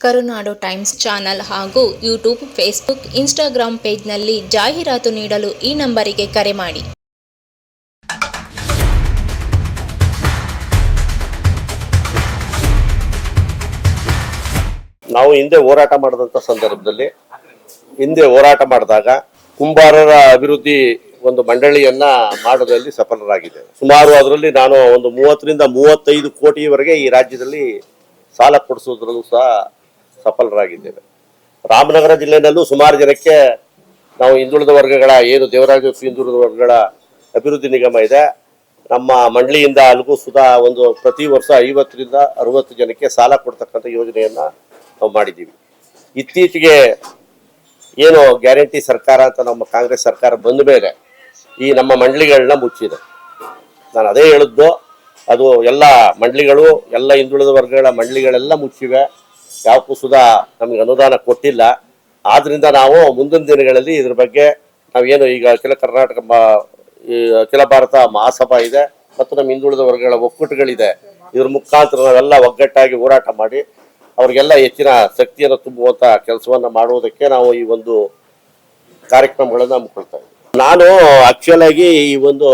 ಕರುನಾಡು times channel ಹಾಗೂ YouTube, Facebook Instagram ಪೇಜ್ನಲ್ಲಿ ಜಾಹೀರಾತು ನೀಡಲು ಈ ನಂಬರಿಗೆ ಕರೆ ಮಾಡಿ. ನಾವು ಹಿಂದೆ ಹೋರಾಟ ಮಾಡಿದಂಥ ಸಂದರ್ಭದಲ್ಲಿ, ಹಿಂದೆ ಹೋರಾಟ ಮಾಡಿದಾಗ ಕುಂಬಾರರ ಅಭಿವೃದ್ಧಿ ಒಂದು ಮಂಡಳಿಯನ್ನ ಮಾಡೋದ್ರಲ್ಲಿ ಸಫಲರಾಗಿದೆ ಸುಮಾರು ಅದರಲ್ಲಿ ನಾನು ಒಂದು ಮೂವತ್ತರಿಂದ ಮೂವತ್ತೈದು ಕೋಟಿವರೆಗೆ ಈ ರಾಜ್ಯದಲ್ಲಿ ಸಾಲ ಕೊಡಿಸೋದ್ರಲ್ಲೂ ಸಹ ಸಫಲರಾಗಿದ್ದೇವೆ. ರಾಮನಗರ ಜಿಲ್ಲೆನಲ್ಲೂ ಸುಮಾರು ಜನಕ್ಕೆ ನಾವು ಹಿಂದುಳಿದ ವರ್ಗಗಳ, ಏನು ದೇವರಾಜ ಹಿಂದುಳಿದ ವರ್ಗಗಳ ಅಭಿವೃದ್ಧಿ ನಿಗಮ ಇದೆ. ನಮ್ಮ ಮಂಡಳಿಯಿಂದ ಅಲ್ಲಿಗೂ ಸುಧಾ ಒಂದು ಪ್ರತಿ ವರ್ಷ ಐವತ್ತರಿಂದ ಅರವತ್ತು ಜನಕ್ಕೆ ಸಾಲ ಕೊಡ್ತಕ್ಕಂಥ ಯೋಜನೆಯನ್ನ ನಾವು ಮಾಡಿದ್ದೀವಿ. ಇತ್ತೀಚೆಗೆ ಏನು ಗ್ಯಾರಂಟಿ ಸರ್ಕಾರ ಅಂತ ನಮ್ಮ ಕಾಂಗ್ರೆಸ್ ಸರ್ಕಾರ ಬಂದ ಮೇಲೆ ಈ ನಮ್ಮ ಮಂಡಳಿಗಳನ್ನ ಮುಚ್ಚಿದೆ. ನಾನು ಅದೇ ಹೇಳಿದ್ದು, ಅದು ಎಲ್ಲ ಮಂಡಳಿಗಳು, ಎಲ್ಲ ಹಿಂದುಳಿದ ವರ್ಗಗಳ ಮಂಡಳಿಗಳೆಲ್ಲ ಮುಚ್ಚಿವೆ. ಯಾವಕ್ಕೂ ಸುಧಾ ನಮಗೆ ಅನುದಾನ ಕೊಟ್ಟಿಲ್ಲ. ಆದ್ರಿಂದ ನಾವು ಮುಂದಿನ ದಿನಗಳಲ್ಲಿ ಇದ್ರ ಬಗ್ಗೆ ನಾವೇನು ಈಗ ಅಖಿಲ ಕರ್ನಾಟಕ ಈ ಅಖಿಲ ಭಾರತ ಮಹಾಸಭಾ ಇದೆ ಮತ್ತು ನಮ್ಮ ಹಿಂದುಳಿದ ವರ್ಗಗಳ ಒಕ್ಕೂಟಗಳಿದೆ. ಇದ್ರ ಮುಖಾಂತರ ನಾವೆಲ್ಲ ಒಗ್ಗಟ್ಟಾಗಿ ಹೋರಾಟ ಮಾಡಿ ಅವ್ರಿಗೆಲ್ಲ ಹೆಚ್ಚಿನ ಶಕ್ತಿಯನ್ನು ತುಂಬುವಂತಹ ಕೆಲಸವನ್ನ ಮಾಡುವುದಕ್ಕೆ ನಾವು ಈ ಒಂದು ಕಾರ್ಯಕ್ರಮಗಳನ್ನು ಹಮ್ಮಿಕೊಳ್ತಾ ಇದ್ದೀವಿ. ನಾನು ಆಕ್ಚುಲ್ ಆಗಿ ಈ ಒಂದು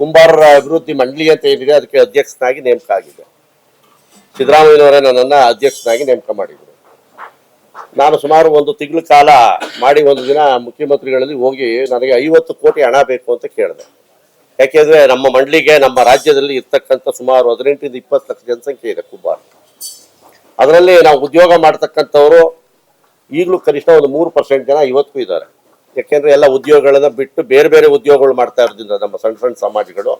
ಕುಂಬಾರರ ಅಭಿವೃದ್ಧಿ ಮಂಡಳಿ ಅಂತ ಏನಿದೆ, ಅದಕ್ಕೆ ಅಧ್ಯಕ್ಷನಾಗಿ ನೇಮಕ ಆಗಿದೆ ಸಿದ್ದರಾಮಯ್ಯನವರೇ ನನ್ನನ್ನು ಅಧ್ಯಕ್ಷನಾಗಿ ನೇಮಕ ಮಾಡಿದ್ರು. ನಾನು ಸುಮಾರು ಒಂದು ತಿಂಗಳ ಕಾಲ ಮಾಡಿ ಒಂದು ದಿನ ಮುಖ್ಯಮಂತ್ರಿಗಳಲ್ಲಿ ಹೋಗಿ ನನಗೆ ಐವತ್ತು ಕೋಟಿ ಹಣ ಬೇಕು ಅಂತ ಕೇಳಿದೆ. ಯಾಕೆಂದರೆ ನಮ್ಮ ಮಂಡಳಿಗೆ ನಮ್ಮ ರಾಜ್ಯದಲ್ಲಿ ಇರ್ತಕ್ಕಂಥ ಸುಮಾರು ಹದಿನೆಂಟರಿಂದ ಇಪ್ಪತ್ತು ಲಕ್ಷ ಜನಸಂಖ್ಯೆ ಇದೆ ಕುಬ್ಬಾರ್ ಅದರಲ್ಲಿ ನಾವು ಉದ್ಯೋಗ ಮಾಡ್ತಕ್ಕಂಥವರು ಈಗಲೂ ಕನಿಷ್ಠ ಒಂದು ಮೂರು ಪರ್ಸೆಂಟ್ ಜನ ಇವತ್ತಿಗೂ ಇದ್ದಾರೆ. ಯಾಕೆಂದರೆ ಎಲ್ಲ ಉದ್ಯೋಗಗಳನ್ನ ಬಿಟ್ಟು ಬೇರೆ ಬೇರೆ ಉದ್ಯೋಗಗಳು ಮಾಡ್ತಾ ಇರೋದ್ರಿಂದ ನಮ್ಮ ಸಣ್ಣ ಸಣ್ಣ ಸಮಾಜಗಳು.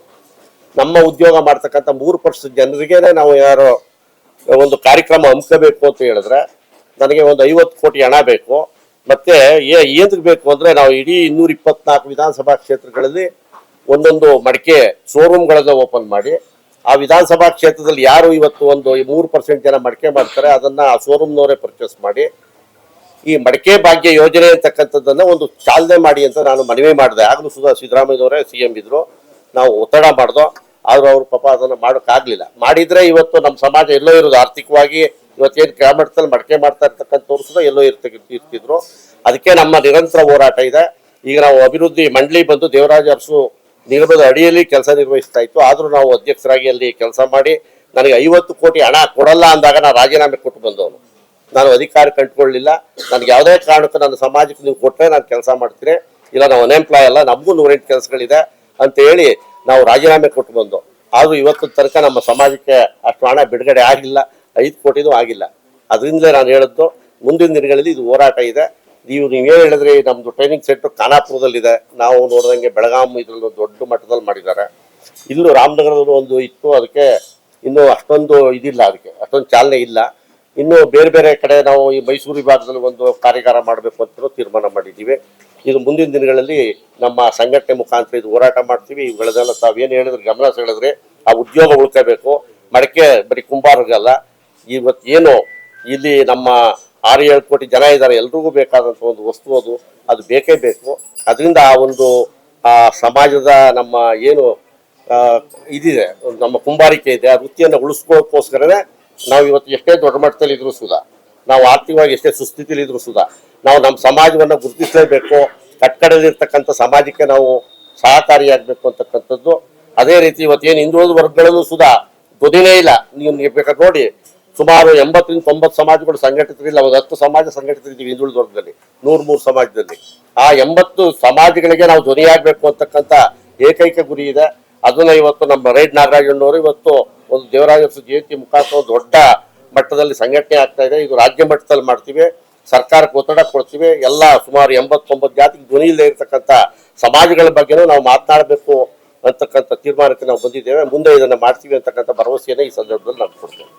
ನಮ್ಮ ಉದ್ಯೋಗ ಮಾಡ್ತಕ್ಕಂಥ ಮೂರು ಪರ್ಸೆಂಟ್ ಜನರಿಗೇನೆ ನಾವು ಯಾರೋ ಒಂದು ಕಾರ್ಯಕ್ರಮ ಹಮ್ಮಿಕೋಬೇಕು ಅಂತ ಹೇಳಿದ್ರೆ ನನಗೆ ಒಂದು ಐವತ್ತು ಕೋಟಿ ಹಣ ಬೇಕು. ಮತ್ತೆ ಏ ಏನಕ್ಕೆ ಬೇಕು ಅಂದ್ರೆ ನಾವು ಇಡೀ ಇನ್ನೂರ ಇಪ್ಪತ್ನಾಲ್ಕು ವಿಧಾನಸಭಾ ಕ್ಷೇತ್ರಗಳಲ್ಲಿ ಒಂದೊಂದು ಮಡಿಕೆ ಶೋರೂಮ್ಗಳನ್ನ ಓಪನ್ ಮಾಡಿ. ಆ ವಿಧಾನಸಭಾ ಕ್ಷೇತ್ರದಲ್ಲಿ ಯಾರು ಇವತ್ತು ಒಂದು ಮೂರು ಪರ್ಸೆಂಟ್ ಜನ ಮಡಿಕೆ ಮಾಡ್ತಾರೆ, ಅದನ್ನ ಆ ಶೋರೂಮ್ನವರೇ ಪರ್ಚೇಸ್ ಮಾಡಿ. ಈ ಮಡಿಕೆ ಭಾಗ್ಯ ಯೋಜನೆ ಅಂತಕ್ಕಂಥದ್ದನ್ನ ಒಂದು ಚಾಲನೆ ಮಾಡಿ ಅಂತ ನಾನು ಮನವಿ ಮಾಡಿದೆ. ಆಗಲೂ ಸುಧಾ ಸಿದ್ದರಾಮಯ್ಯನವರೇ ಸಿ ಎಂ ಇದ್ರು. ನಾವು ಒತ್ತಡ ಮಾಡ್ದೋ ಆದ್ರೂ ಅವ್ರು ಪಾಪ ಅದನ್ನ ಮಾಡೋಕ್ಕಾಗ್ಲಿಲ್ಲ ಮಾಡಿದ್ರೆ ಇವತ್ತು ನಮ್ಮ ಸಮಾಜ ಎಲ್ಲೋ ಇರೋದು. ಆರ್ಥಿಕವಾಗಿ ಇವತ್ತೇನು ಗ್ರಾಮೀಣದಲ್ಲಿ ಮಡಕೆ ಮಾಡ್ತಾ ಇರ್ತಕ್ಕಂಥವ್ರು ಎಲ್ಲೋ ಇರ್ತ, ಇರ್ತಿದ್ರು. ಅದಕ್ಕೆ ನಮ್ಮ ನಿರಂತರ ಹೋರಾಟ ಇದೆ. ಈಗ ನಾವು ಅಭಿವೃದ್ಧಿ ಮಂಡಳಿ ಬಂದು ದೇವರಾಜ ಅರಸು ನಿಗಮದ ಅಡಿಯಲ್ಲಿ ಕೆಲಸ ನಿರ್ವಹಿಸ್ತಾ ಇತ್ತು. ಆದರೂ ನಾವು ಅಧ್ಯಕ್ಷರಾಗಿ ಅಲ್ಲಿ ಕೆಲಸ ಮಾಡಿ ನನಗೆ ಐವತ್ತು ಕೋಟಿ ಹಣ ಕೊಡಲ್ಲ ಅಂದಾಗ ನಾನು ರಾಜೀನಾಮೆ ಕೊಟ್ಟು ಬಂದವನು. ನಾನು ಅಧಿಕಾರ ಕಂಡುಕೊಳ್ಳಿಲ್ಲ. ನನಗೆ ಯಾವುದೇ ಕಾರಣಕ್ಕೂ ನನ್ನ ಸಮಾಜಕ್ಕೆ ನೀವು ಕೊಟ್ಟರೆ ನಾನು ಕೆಲಸ ಮಾಡ್ತೀನಿ. ಇಲ್ಲ ನಾವು ಅನ್ಎಂಪ್ಲಾಯ್ ಅಲ್ಲ. ನಮಗೂ ನೂರೆಂಟು ಕೆಲಸಗಳಿದೆ. ಅಂತ ಹೇಳಿ ನಾವು ರಾಜೀನಾಮೆ ಕೊಟ್ಟು ಬಂದು, ಆದರೂ ಇವತ್ತು ತನಕ ನಮ್ಮ ಸಮಾಜಕ್ಕೆ ಅಷ್ಟು ಹಣ ಬಿಡುಗಡೆ ಆಗಿಲ್ಲ, ಐದು ಕೋಟಿನೂ ಆಗಿಲ್ಲ. ಅದರಿಂದಲೇ ನಾನು ಹೇಳಿದ್ದು, ಮುಂದಿನ ದಿನಗಳಲ್ಲಿ ಇದು ಹೋರಾಟ ಇದೆ. ನೀವು ನೀವೇನು ಹೇಳಿದ್ರೆ ನಮ್ಮದು ಟ್ರೈನಿಂಗ್ ಸೆಂಟರ್ ಖಾನಾಪುರದಲ್ಲಿದೆ. ನಾವು ನೋಡಿದಂಗೆ ಬೆಳಗಾಂ ಇದರಲ್ಲೂ ದೊಡ್ಡ ಮಟ್ಟದಲ್ಲಿ ಮಾಡಿದ್ದಾರೆ. ಇಲ್ಲೂ ರಾಮನಗರದಲ್ಲೂ ಒಂದು ಇತ್ತು, ಅದಕ್ಕೆ ಇನ್ನೂ ಅಷ್ಟೊಂದು ಇದಿಲ್ಲ ಅದಕ್ಕೆ, ಅಷ್ಟೊಂದು ಚಾಲನೆ ಇಲ್ಲ. ಇನ್ನು ಬೇರೆ ಬೇರೆ ಕಡೆ ನಾವು ಈ ಮೈಸೂರು ವಿಭಾಗದಲ್ಲಿ ಒಂದು ಕಾರ್ಯಾಗಾರ ಮಾಡಬೇಕು ಅಂತ ತೀರ್ಮಾನ ಮಾಡಿದ್ದೀವಿ. ಇದು ಮುಂದಿನ ದಿನಗಳಲ್ಲಿ ನಮ್ಮ ಸಂಘಟನೆ ಮುಖಾಂತರ ಇದು ಹೋರಾಟ ಮಾಡ್ತೀವಿ. ಇವುಗಳನ್ನೆಲ್ಲ ತಾವೇನು ಹೇಳಿದ್ರೆ ಗಮನ ಸೆಳೆದ್ರೆ ಆ ಉದ್ಯೋಗ ಉಳ್ಕೋಬೇಕು. ಮಡಕೆ ಬರೀ ಕುಂಬಾರಗಲ್ಲ. ಇವತ್ತು ಏನು ಇಲ್ಲಿ ನಮ್ಮ ಆರು ಏಳು ಕೋಟಿ ಜನ ಇದ್ದಾರೆ. ಎಲ್ರಿಗೂ ಬೇಕಾದಂಥ ಒಂದು ವಸ್ತು ಅದು. ಅದು ಬೇಕೇ ಬೇಕು. ಅದರಿಂದ ಆ ಒಂದು, ಆ ಸಮಾಜದ ನಮ್ಮ ಏನು ಇದಿದೆ. ನಮ್ಮ ಕುಂಬಾರಿಕೆ ಇದೆ. ಆ ವೃತ್ತಿಯನ್ನು ಉಳಿಸ್ಕೋಕ್ಕೋಸ್ಕರನೇ ನಾವು ಇವತ್ತು ಎಷ್ಟೇ ದೊಡ್ಡ ಮಟ್ಟದಲ್ಲಿ ಇದ್ರು ಸುಧಾ ನಾವು ಆರ್ಥಿಕವಾಗಿ ಎಷ್ಟೇ ಸುಸ್ಥಿತಿಲಿ ಇದ್ರು ಸುಧಾ ನಾವು ನಮ್ಮ ಸಮಾಜವನ್ನು ಗುರುತಿಸಲೇಬೇಕು. ಕಟ್ಟಡದಲ್ಲಿರ್ತಕ್ಕಂಥ ಸಮಾಜಕ್ಕೆ ನಾವು ಸಹಕಾರಿಯಾಗಬೇಕು ಅಂತಕ್ಕಂಥದ್ದು. ಅದೇ ರೀತಿ ಇವತ್ತೇನು ಹಿಂದುಳಿದ ವರ್ಗಗಳಲ್ಲೂ ಸುಧಾ ಧ್ವನಿನೇ ಇಲ್ಲ. ನೀವು ಬೇಕಾದ್ರೆ ನೋಡಿ, ಸುಮಾರು ಎಂಬತ್ತರಿಂದ ತೊಂಬತ್ತು ಸಮಾಜಗಳು ಸಂಘಟಿತರಿಲ್ಲ ಒಂದು ಹತ್ತು ಸಮಾಜ ಸಂಘಟಿತರಿದ್ದೀವಿ ಹಿಂದುಳಿದ ವರ್ಗದಲ್ಲಿ. ನೂರ್ ಮೂರು ಸಮಾಜದಲ್ಲಿ. ಆ ಎಂಬತ್ತು ಸಮಾಜಗಳಿಗೆ ನಾವು ಧ್ವನಿಯಾಗಬೇಕು ಅಂತಕ್ಕಂಥ ಏಕೈಕ ಗುರಿ ಇದೆ. ಅದನ್ನ ಇವತ್ತು ನಮ್ಮ ರೈಡ್ ನಾಗರಾಜಣ್ಣವರು ಇವತ್ತು ಒಂದು ದೇವರಾಜ ಜಯಂತಿ ಮುಖಾಂತರ ದೊಡ್ಡ ಮಟ್ಟದಲ್ಲಿ ಸಂಘಟನೆ ಆಗ್ತಾ ಇದೆ. ಇದು ರಾಜ್ಯ ಮಟ್ಟದಲ್ಲಿ ಮಾಡ್ತೀವಿ. ಸರ್ಕಾರಕ್ಕೆ ಒತ್ತಡ ಕೊಡ್ತೀವಿ. ಎಲ್ಲ ಸುಮಾರು ಎಂಬತ್ತೊಂಬತ್ತು ಜಾತಿಗೆ ಧ್ವನಿ ಇಲ್ಲದೆ ಇರತಕ್ಕಂಥ ಸಮಾಜಗಳ ಬಗ್ಗೆನೂ ನಾವು ಮಾತನಾಡಬೇಕು ಅಂತಕ್ಕಂಥ ತೀರ್ಮಾನಕ್ಕೆ ನಾವು ಬಂದಿದ್ದೇವೆ. ಮುಂದೆ ಇದನ್ನು ಮಾಡ್ತೀವಿ ಅಂತಕ್ಕಂಥ ಭರವಸೆಯನ್ನು ಈ ಸಂದರ್ಭದಲ್ಲಿ ನಾನು ಕೊಡ್ತೇನೆ.